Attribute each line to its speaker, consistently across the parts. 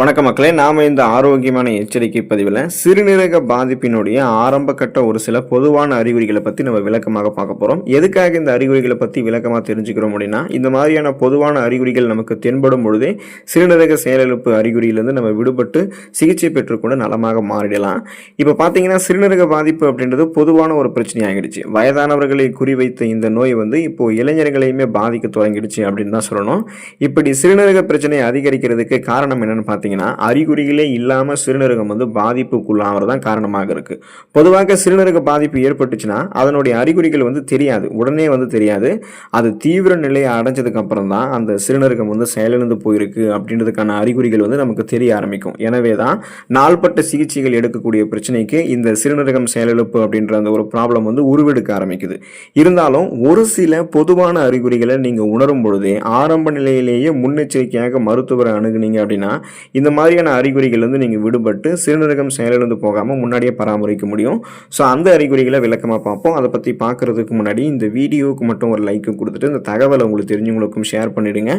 Speaker 1: வணக்க மக்களே நாம் இந்த ஆரோக்கியமான எச்சரிக்கை பதிவில் சிறுநீரக பாதிப்பினுடைய ஆரம்ப கட்ட ஒரு சில பொதுவான அறிகுறிகளை பற்றி நம்ம விளக்கமாக பார்க்க போகிறோம் எதுக்காக இந்த அறிகுறிகளை பற்றி விளக்கமாக தெரிஞ்சுக்கிறோம் அப்படின்னா இந்த மாதிரியான பொதுவான அறிகுறிகள் நமக்கு தென்படும் பொழுதே சிறுநீரக செயலிழப்பு அறிகுறியிலிருந்து நம்ம விடுபட்டு சிகிச்சை பெற்றுக்கொண்டு நலமாக மாறிடலாம். இப்போ பார்த்தீங்கன்னா சிறுநீரக பாதிப்பு அப்படின்றது பொதுவான ஒரு பிரச்சனை ஆகிடுச்சு. வயதானவர்களை குறிவைத்த இந்த நோய் வந்து இப்போது இளைஞர்களையுமே பாதிக்க தொடங்கிடுச்சு அப்படின்னு தான் சொல்லணும். இப்படி சிறுநீரக பிரச்சனை அதிகரிக்கிறதுக்கு காரணம் என்னென்னு பார்த்தீங்கன்னா அறிகுறிகளே இல்லாமல் சிறுநீரகம் வந்து பாதிப்புக்குள்ளாகிறது தான் காரணமாக இருக்குது பொதுவாக சிறுநீரக பாதிப்பு ஏற்பட்டுச்சுன்னா அதனுடைய அறிகுறிகள் வந்து தெரியாது. உடனே வந்து தெரியாது. அது தீவிர நிலையை அடைஞ்சதுக்கு அப்புறம் தான் அந்த சிறுநீரகம் வந்து செயலிழந்து போயிருக்கு அப்படின்றதுக்கான அறிகுறிகள் வந்து நமக்கு தெரிய ஆரம்பிக்கும். எனவே தான் நாள்பட்ட சிகிச்சைகள் எடுக்கக்கூடிய பிரச்சனைக்கு இந்த சிறுநீரகம் செயலிழப்பு அப்படின்ற அந்த ஒரு ப்ராப்ளம் வந்து உருவெடுக்க ஆரம்பிக்குது. இருந்தாலும் ஒரு சில பொதுவான அறிகுறிகளை நீங்கள் உணரும் பொழுதே ஆரம்ப நிலையிலேயே முன்னெச்சரிக்கையாக மருத்துவரை அணுகுனீங்க அப்படின்னா இந்த மாதிரியான அறிகுறிகள் வந்து நீங்கள் விடுபட்டு சிறுநீரகம் செயலிழந்து போகாமல் முன்னாடியே பராமரிக்க முடியும். ஸோ அந்த அறிகுறிகளை விளக்கமாக பார்ப்போம். அதை பற்றி பார்க்குறதுக்கு முன்னாடி இந்த வீடியோவுக்கு மட்டும் ஒரு லைக்கு கொடுத்துட்டு இந்த தகவலை உங்களுக்கு தெரிஞ்சவங்களுக்கும் ஷேர் பண்ணிவிடுங்க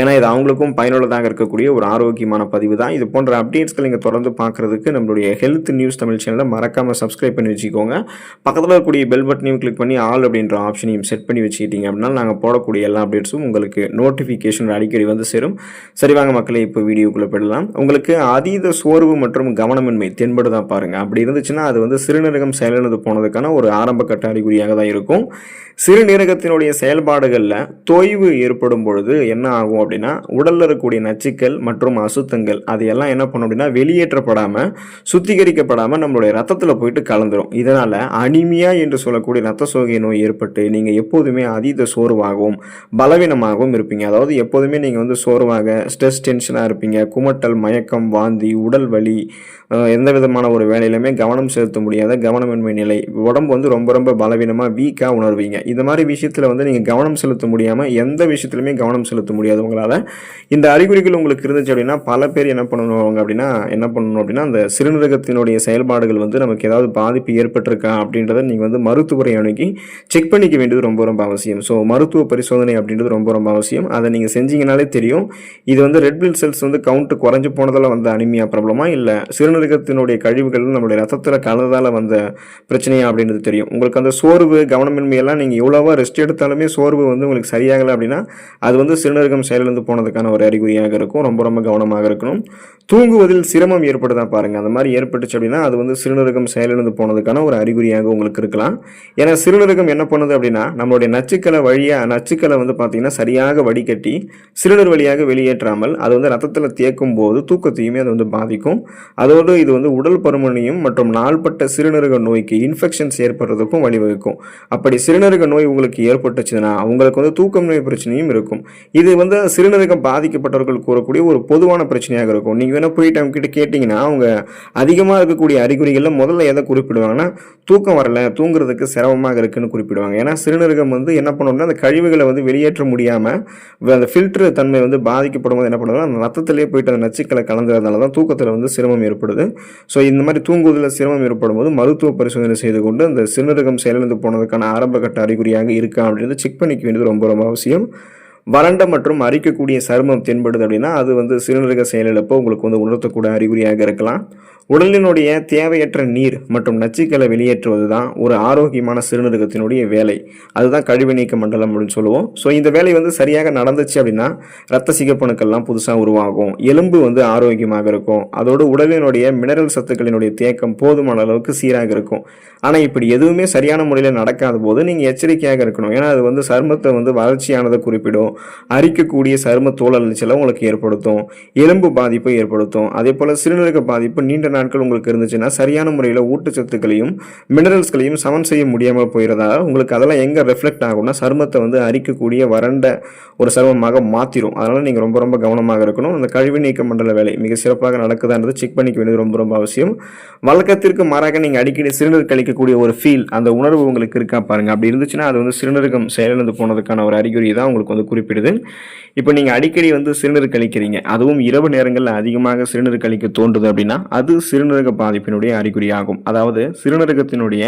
Speaker 1: ஏன்னா இது அவங்களுக்கும் பயனுள்ளதாக இருக்கக்கூடிய ஒரு ஆரோக்கியமான பதிவு தான். இது போன்ற அப்டேட்ஸ்கள் நீங்கள் தொடர்ந்து பார்க்குறதுக்கு நம்மளுடைய ஹெல்த் நியூஸ் தமிழ் சேனலை மறக்காமல் சப்ஸ்கிரைப் பண்ணி வச்சுக்கோங்க. பக்கத்தில் இருக்கக்கூடிய பெல் பட்டனையும் கிளிக் பண்ணி ஆல் அப்படின்ற ஆப்ஷனையும் செட் பண்ணி வச்சுக்கிட்டீங்க அப்படின்னா நாங்கள் போடக்கூடிய எல்லா அப்டேட்ஸும் உங்களுக்கு நோட்டிஃபிகேஷன் அடிக்கடி வந்து சேரும். சரி வாங்க மக்களை இப்போ வீடியோக்குள்ளே போயிடலாம். உங்களுக்கு அதீத சோர்வு மற்றும் கவனமின்மை தென்படுதான் பாருங்க. அப்படி இருந்துச்சுன்னா அது வந்து சிறுநீரகம் செயலிழந்து போனதுக்கான ஒரு ஆரம்ப கட்ட அறிகுறியாக தான் இருக்கும். சிறுநீரகத்தினுடைய செயல்பாடுகளில் தொய்வு ஏற்படும் பொழுது என்ன ஆகும் அப்படின்னா உடலில் இருக்கக்கூடிய நச்சுக்கள் மற்றும் அசுத்தங்கள் அது எல்லாம் என்ன பண்ணும் அப்படின்னா வெளியேற்றப்படாமல் சுத்திகரிக்கப்படாமல் நம்மளுடைய ரத்தத்தில் போயிட்டு கலந்துரும். இதனால் அனிமியா என்று சொல்லக்கூடிய ரத்த சோகை நோய் ஏற்பட்டு நீங்கள் எப்போதுமே அதீத சோர்வாகவும் பலவீனமாகவும் இருப்பீங்க. அதாவது எப்போதுமே நீங்கள் வந்து சோர்வாக ஸ்ட்ரெஸ் டென்ஷனாக இருப்பீங்க குமட்டல் மயக்கம் வாந்தி உடல் வலி எந்த விதமான ஒரு வேலையிலுமே கவனம் செலுத்த முடியாத கவனமின்மை நிலை. உடம்பு வந்து ரொம்ப ரொம்ப பலவீனமாக வீக்காக உணர்வீங்க. இந்த மாதிரி விஷயத்தில் வந்து நீங்கள் கவனம் செலுத்த முடியாமல் எந்த விஷயத்துலையுமே கவனம் செலுத்த முடியாது. உங்களால் இந்த அறிகுறிகள் உங்களுக்கு இருந்துச்சு அப்படின்னா பல பேர் என்ன பண்ணுவாங்க அப்படின்னா என்ன பண்ணணும் அப்படின்னா அந்த சிறுநீரகத்தினுடைய செயல்பாடுகள் வந்து நமக்கு ஏதாவது பாதிப்பு ஏற்பட்டிருக்கா அப்படின்றத நீங்கள் வந்து மருத்துவரை அணுகி செக் பண்ணிக்க வேண்டியது ரொம்ப ரொம்ப அவசியம். ஸோ மருத்துவ பரிசோதனை அப்படின்றது ரொம்ப ரொம்ப அவசியம். அதை நீங்கள் செஞ்சீங்கனாலே தெரியும். இது வந்து ரெட் பில் செல்ஸ் வந்து கவுண்ட் குறைஞ்சு போனதால் வந்த அனிமியா ப்ராப்ளமா இல்லை சிறுநீரகத்தினுடைய கழிவுகள் நம்மளுடைய ரத்தத்தில் கலந்ததால் வந்த பிரச்சனையா அப்படின்றது தெரியும். உங்களுக்கு அந்த சோர்வு கவனமின்மையெல்லாம் நீங்கள் எவ்வளோவா ரெஸ்ட் எடுத்தாலுமே சோர்வு வந்து உங்களுக்கு சரியாகலை அப்படின்னா அது வந்து சிறுநீரகம் செயலிழந்து போனதுக்கான ஒரு அறிகுறியாக இருக்கும். ரொம்ப ரொம்ப கவனமாக இருக்கணும். தூங்குவதில் சிரமம் ஏற்படுதா பாருங்கள் அந்த மாதிரி ஏற்பட்டுச்சு அப்படின்னா அது வந்து சிறுநீரகம் செயலிழந்து போனதுக்கான ஒரு அறிகுறியாக உங்களுக்கு இருக்கலாம். ஏன்னா சிறுநீரகம் என்ன பண்ணுது அப்படின்னா நம்மளுடைய நச்சுக்களை வழியாக நச்சுக்களை வந்து பார்த்தீங்கன்னா சரியாக வடிகட்டி சிறுநீர் வழியாக வெளியேற்றாமல் அது வந்து ரத்தத்தில் தேக்கும் போது தூக்கத்தையுமே அது வந்து பாதிக்கும். அதோடு இது வந்து உடல் பருமனையும் மற்றும் நாள்பட்ட சிறுநீரக நோய்க்கு இன்ஃபெக்ஷன்ஸ் ஏற்படுறதுக்கும் வழிவகுக்கும். அப்படி சிறுநீரக நோய் உங்களுக்கு ஏற்பட்டுச்சுன்னா அவங்களுக்கு வந்து தூக்கம் நோய் பிரச்சனையும் இருக்கும். இது வந்து சிறுநீரகம் பாதிக்கப்பட்டவர்கள் கூறக்கூடிய ஒரு பொதுவான பிரச்சனையாக இருக்கும். நீங்கள் வேணால் போயிட்டு அவங்க கிட்ட கேட்டிங்கன்னா அவங்க அதிகமாக இருக்கக்கூடிய அறிகுறிகளில் முதல்ல எதை குறிப்பிடுவாங்கன்னா தூக்கம் வரல தூங்குறதுக்கு சிரமமாக இருக்குன்னு குறிப்பிடுவாங்க. ஏன்னா சிறுநீரகம் வந்து என்ன பண்ணணும்னா அந்த கழிவுகளை வந்து வெளியேற்ற முடியாமல் அந்த ஃபில்டர் தன்மை வந்து பாதிக்கப்படும் போது என்ன பண்ணுவாங்கன்னா அந்த ரத்தத்திலே போயிட்டு அந்த நச்சுக்களை கலந்துறதுனால தான் தூக்கத்தில் வந்து சிரமம் ஏற்படுது. ஸோ இந்த மாதிரி தூங்குவதில் சிரமம் ஏற்படும் போது மருத்துவ பரிசோதனை செய்து கொண்டு அந்த சிறுநீரகம் செயலிழந்து போனதுக்கான ஆரம்ப கட்ட அறிகுறியாக இருக்கா அப்படின்றது செக் பண்ணிக்க வேண்டியது ரொம்ப ரொம்ப அவசியம். வறண்ட மற்றும் அரிக்கக்கூடிய சருமம் தென்படுது அப்படின்னா அது வந்து சிறுநீரக செயலிழப்போ உங்களுக்கு வந்து உணர்த்தக்கூடிய அறிகுறியாக இருக்கலாம். உடலினுடைய தேவையற்ற நீர் மற்றும் நச்சுக்களை வெளியேற்றுவது தான் ஒரு ஆரோக்கியமான சிறுநீரகத்தினுடைய வேலை. அதுதான் கழிவு நீக்க மண்டலம் அப்படின்னு சொல்லுவோம். ஸோ இந்த வேலை வந்து சரியாக நடந்துச்சு அப்படின்னா ரத்த சிகப்பணுக்கள்லாம் புதுசாக உருவாகும். எலும்பு வந்து ஆரோக்கியமாக இருக்கும். அதோடு உடலினுடைய மினரல் சத்துக்களினுடைய தேக்கம் போதுமான அளவுக்கு சீராக இருக்கும். ஆனால் இப்படி எதுவுமே சரியான முறையில் நடக்காத போது நீங்கள் எச்சரிக்கையாக இருக்கணும். ஏன்னா அது வந்து சருமத்தை வந்து வளர்ச்சியானதை குறிப்பிடும். அரிக்கக்கூடிய சரும தோல் அலைச்சலை உங்களுக்கு ஏற்படுத்தும். எலும்பு பாதிப்பை ஏற்படுத்தும். அதே போல் சிறுநீரக பாதிப்பு நீண்ட நாட்கள் உங்களுக்கு இருந்துச்சுன்னா சரியான முறையில் ஊட்டச்சத்துக்களையும் மினரல்ஸ்களையும் சமன் செய்ய முடியாமல் போயிடுறதால உங்களுக்கு அதெல்லாம் எங்கே ரெஃப்ளெக்ட் ஆகும்னா சருமத்தை வந்து அரிக்கக்கூடிய வறண்ட ஒரு சருமமாக மாற்றிடும் அதனால் நீங்கள் ரொம்ப ரொம்ப கவனமாக இருக்கணும். அந்த கழிவு நீக்க மண்டல வேலை மிக சிறப்பாக நடக்குதான்றது செக் பண்ணிக்க வேண்டியது ரொம்ப ரொம்ப அவசியம். வழக்கத்திற்கு மாறாக நீங்கள் அடிக்கடி சிறுநீர் கழிக்கக்கூடிய ஒரு ஃபீல் அந்த உணர்வு உங்களுக்கு இருக்கா பாருங்க. அப்படி இருந்துச்சுன்னா அது வந்து சிறுநீரகம் செயலிழந்து போனதுக்கான ஒரு அறிகுறி தான் உங்களுக்கு வந்து குறிப்பிடும் குறிப்பிடுது. இப்போ நீங்கள் அடிக்கடி வந்து சிறுநீர் கழிக்கிறீங்க. அதுவும் இரவு நேரங்களில் அதிகமாக சிறுநீர் கழிக்க தோன்றுது அப்படின்னா அது சிறுநீரக பாதிப்பினுடைய அறிகுறியாகும். அதாவது சிறுநீரகத்தினுடைய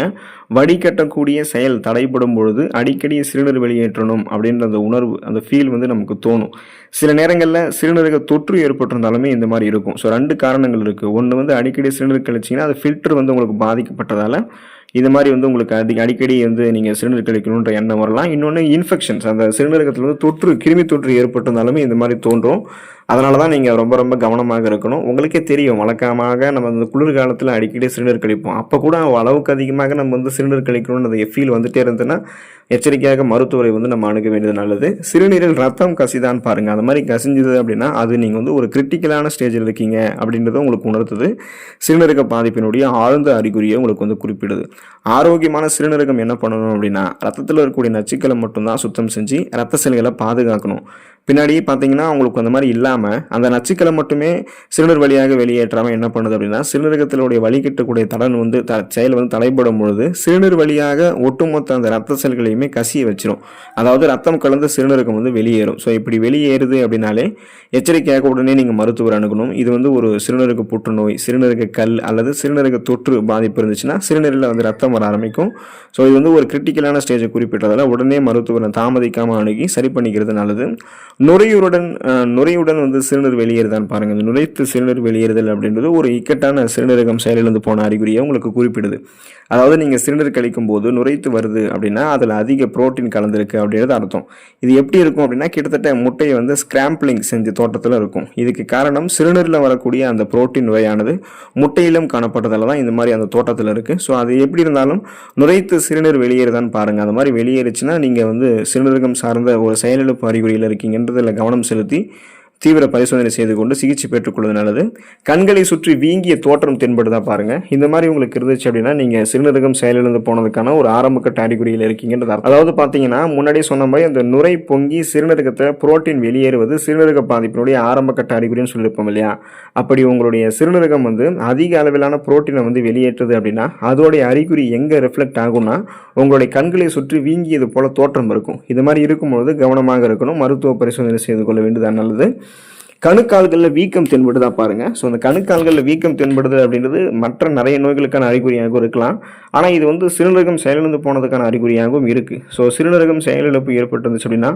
Speaker 1: வடிகட்டக்கூடிய செயல் தடைப்படும் பொழுது அடிக்கடி சிறுநீர் வெளியேற்றணும் அப்படின்ற அந்த உணர்வு அந்த ஃபீல் வந்து நமக்கு தோணும். சில நேரங்களில் சிறுநீரக தொற்று ஏற்பட்டிருந்தாலுமே இந்த மாதிரி இருக்கும். ஸோ ரெண்டு காரணங்கள் இருக்குது ஒன்று வந்து அடிக்கடி சிறுநீர் கழிச்சிங்கன்னா அது ஃபில்டர் வந்து உங்களுக்கு பாதிக்கப்பட்டதால் இது மாதிரி வந்து உங்களுக்கு அதிக அடிக்கடி வந்து நீங்கள் சிறுநீர் கழிக்கணுன்ற எண்ணம் வரலாம். இன்னொன்று இன்ஃபெக்ஷன்ஸ் அந்த சிறுநீரகத்தில் வந்து தொற்று கிருமி தொற்று ஏற்பட்டிருந்தாலுமே இந்த மாதிரி தோன்றும். அதனால தான் நீங்கள் ரொம்ப ரொம்ப கவனமாக இருக்கணும். உங்களுக்கே தெரியும் வழக்கமாக நம்ம அந்த குளிர்காலத்தில் அடிக்கடி சிறுநீர் கழிப்போம். அப்போ கூட அளவுக்கு அதிகமாக நம்ம வந்து சிறுநீர் கழிக்கணும்னு ஃபீல் வந்துட்டே இருந்ததுன்னா எச்சரிக்கையாக மருத்துவரை வந்து நம்ம அணுக வேண்டியது நல்லது. சிறுநீரில் ரத்தம் கசிதான் பாருங்கள் அந்த மாதிரி கசிஞ்சுது அப்படின்னா அது நீங்கள் வந்து ஒரு கிரிட்டிக்கலான ஸ்டேஜில் இருக்கீங்க அப்படின்றத உங்களுக்கு உணர்த்துது. சிறுநீரக பாதிப்பினுடைய ஆழ்ந்த அறிகுறியை உங்களுக்கு வந்து குறிப்பிடுது. ஆரோக்கியமான சிறுநீரகம் என்ன பண்ணணும் அப்படின்னா ரத்தத்தில் இருக்கக்கூடிய நச்சுக்களை மட்டும்தான் சுத்தம் செஞ்சு ரத்த செல்களை பாதுகாக்கணும். பின்னாடி பார்த்தீங்கன்னா உங்களுக்கு அந்த மாதிரி இல்லாமல் அந்த நச்சுக்களை மட்டுமே சிறுநீர் வழியாக வெளியேற்றாமல் என்ன பண்ணுது அப்படின்னா சிறுநீரகத்தினுடைய வழிகிட்டக்கூடிய தடன் வந்து த செயல் வந்து தலைப்படும் பொழுது சிறுநீர் வழியாக ஒட்டுமொத்த அந்த ரத்த செல்களையுமே கசிய வச்சிரும். அதாவது ரத்தம் கலந்த சிறுநீரகம் வந்து வெளியேறும். ஸோ இப்படி வெளியேறுது அப்படின்னாலே எச்சரிக்கையாக உடனே நீங்கள் மருத்துவர் அணுகணும். இது வந்து ஒரு சிறுநீரக புற்றுநோய் சிறுநீரக கல் அல்லது சிறுநீரக தொற்று பாதிப்பு இருந்துச்சுன்னா சிறுநீரில் வந்து ரத்தம் வர ஆரம்பிக்கும். ஸோ இது வந்து ஒரு கிரிட்டிக்கலான ஸ்டேஜை குறிப்பிட்டதால் உடனே மருத்துவரை தாமதிக்காமல் அணுகி சரி பண்ணிக்கிறது நல்லது. நுரையுடன் நுரையுடன் வந்து சிறுநீர் வெளியேறுதான் பாருங்கள் இந்த நுழைத்து சிறுநீர் வெளியேறுதல் அப்படின்றது ஒரு இக்கட்டான சிறுநீரகம் செயலிழந்து போன அறிகுறியை உங்களுக்கு குறிப்பிடுது. அதாவது நீங்கள் சிறுநீர் கழிக்கும் போது நுரைத்து வருது அப்படின்னா அதில் அதிக புரோட்டீன் கலந்துருக்கு அப்படின்றது அர்த்தம். இது எப்படி இருக்கும் அப்படின்னா கிட்டத்தட்ட முட்டையை வந்து ஸ்கிராம்பிளிங் செஞ்ச தோட்டத்தில் இருக்கும். இதுக்கு காரணம் சிறுநீரில் வரக்கூடிய அந்த புரோட்டீன் நுரையானது முட்டையிலும் காணப்பட்டதால தான் இந்த மாதிரி அந்த தோட்டத்தில் இருக்குது ஸோ அது எப்படி இருந்தாலும் நுரைத்து சிறுநீர் வெளியேறுதான்னு பாருங்கள் அந்த மாதிரி வெளியேறுச்சுன்னா நீங்கள் வந்து சிறுநீரகம் சார்ந்த ஒரு செயலிழப்பு அறிகுறியில் இருக்கீங்கன்றதில் கவனம் செலுத்தி தீவிர பரிசோதனை செய்து கொண்டு சிகிச்சை பெற்றுக்கொள்வது நல்லது. கண்களை சுற்றி வீங்கிய தோற்றம் தென்படுதா பாருங்கள் இந்த மாதிரி உங்களுக்கு இருந்துச்சு அப்படின்னா நீங்கள் சிறுநீரகம் செயலிழந்து போனதுக்கான ஒரு ஆரம்பக்கட்ட அறிகுறியில் இருக்கீங்கன்றது அதாவது பார்த்தீங்கன்னா முன்னாடியே சொன்ன மாதிரி அந்த நுரை பொங்கி சிறுநீரகத்தை புரோட்டீன் வெளியேறுவது சிறுநீரக பாதிப்பினுடைய ஆரம்பக்கட்ட அறிகுறின்னு சொல்லியிருப்போம் இல்லையா? அப்படி உங்களுடைய சிறுநீரகம் வந்து அதிக அளவிலான புரோட்டீனை வந்து வெளியேற்றுது அப்படின்னா அதோடைய அறிகுறி எங்கே ரிஃப்ளெக்ட் ஆகும்னா உங்களுடைய கண்களை சுற்றி வீங்கியது போல தோற்றம் இருக்கும். இது மாதிரி இருக்கும்பொழுது கவனமாக இருக்கணும். மருத்துவ பரிசோதனை செய்து கொள்ள வேண்டியதான் நல்லது. கணுக்கால்களில் வீக்கம் தென்படுதா பாருங்கள் ஸோ அந்த கணுக்கால்களில் வீக்கம் தென்படுது அப்படின்றது மற்ற நிறைய நோய்களுக்கான அறிகுறியாகவும் இருக்கலாம். ஆனால் இது வந்து சிறுநீரகம் செயலிழந்து போனதுக்கான அறிகுறியாகவும் இருக்குது ஸோ சிறுநீரகம் செயலிழப்பு ஏற்பட்டிருந்துச்சு அப்படின்னா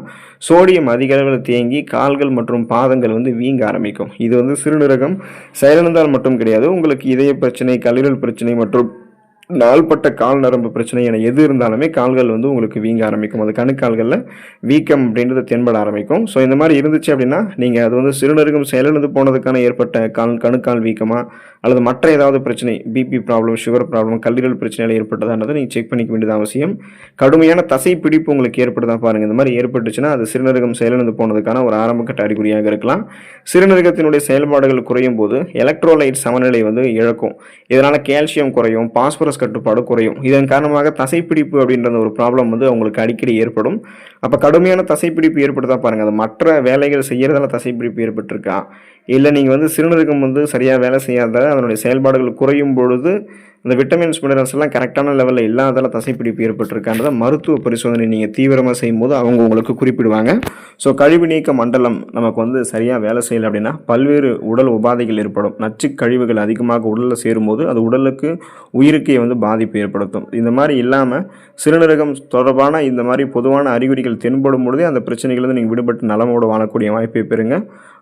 Speaker 1: சோடியம் அதிக அளவில் தேங்கி கால்கள் மற்றும் பாதங்கள் வந்து வீங்க ஆரம்பிக்கும். இது வந்து சிறுநீரகம் செயலிழந்தால் மட்டும் கிடையாது. உங்களுக்கு இதய பிரச்சனை கல்லீரல் பிரச்சனை மற்றும் நாள்பட்ட கால் நரம்பு பிரச்சனை என எது இருந்தாலுமே கால்கள் வந்து உங்களுக்கு வீங்க ஆரம்பிக்கும். அது கணுக்கால்களில் வீக்கம் அப்படின்றது தென்பட ஆரம்பிக்கும். ஸோ இந்த மாதிரி இருந்துச்சு அப்படின்னா நீங்கள் அது வந்து சிறுநருகம் செயலிழந்து போனதுக்கான ஏற்பட்ட கால் கணுக்கால் வீக்கமாக அல்லது மற்ற ஏதாவது பிரச்சனை பிபி ப்ராப்ளம் சுகர் ப்ராப்ளம் கல்லீரல் பிரச்சனைகள் ஏற்பட்டதான்றதை நீங்கள் செக் பண்ணிக்க வேண்டியது அவசியம். கடுமையான தசை பிடிப்பு உங்களுக்கு ஏற்படுதா பாருங்கள் இந்த மாதிரி ஏற்பட்டுச்சுன்னா அது சிறுநருகம் செயலிழந்து போனதுக்கான ஒரு ஆரம்பக்கட்ட அறிகுறியாக இருக்கலாம். சிறுநருகத்தினுடைய செயல்பாடுகள் குறையும் போது எலக்ட்ரோலைட் சமநிலை வந்து இழக்கும். இதனால் கால்சியம் குறையும் பாஸ்பரஸ் கட்டுப்பாடு குறையும். இதன் காரணமாக தசைப்பிடிப்பு அப்படின்ற ஒரு ப்ராப்ளம் வந்து அவங்களுக்கு அடிக்கடி ஏற்படும். அப்போ கடுமையான தசைப்பிடிப்பு ஏற்படுத்தா பாருங்கள் அது மற்ற வேலைகள் செய்கிறதால தசைப்பிடிப்பு ஏற்பட்டிருக்கா? இல்லை நீங்கள் வந்து சிறுநீரகம் வந்து சரியாக வேலை செய்யாத அதனுடைய செயல்பாடுகள் குறையும் பொழுது இந்த விட்டமின்ஸ் மினரல்ஸ் எல்லாம் கரெக்டான லெவலில் இல்லாதால தசைப்பிடிப்பு ஏற்பட்டிருக்கான்றத மருத்துவ பரிசோதனை நீங்கள் தீவிரமாக செய்யும்போது அவங்க உங்களுக்கு குறிப்பிடுவாங்க. ஸோ கழிவு நீக்க மண்டலம் நமக்கு வந்து சரியாக வேலை செய்யலை அப்படின்னா பல்வேறு உடல் உபாதைகள் ஏற்படும். நச்சு கழிவுகள் அதிகமாக உடலில் சேரும்போது அது உடலுக்கு உயிருக்கே வந்து பாதிப்பு ஏற்படுத்தும். இந்த மாதிரி இல்லாமல் சிறுநீரகம் தொடர்பான இந்த மாதிரி பொதுவான அறிகுறிகள் தென்படும் பொழுதே அந்த பிரச்சனைகள் வந்து நீங்கள் விடுபட்டு நலமோடு வாழக்கூடிய வாய்ப்பை பெறுங்க.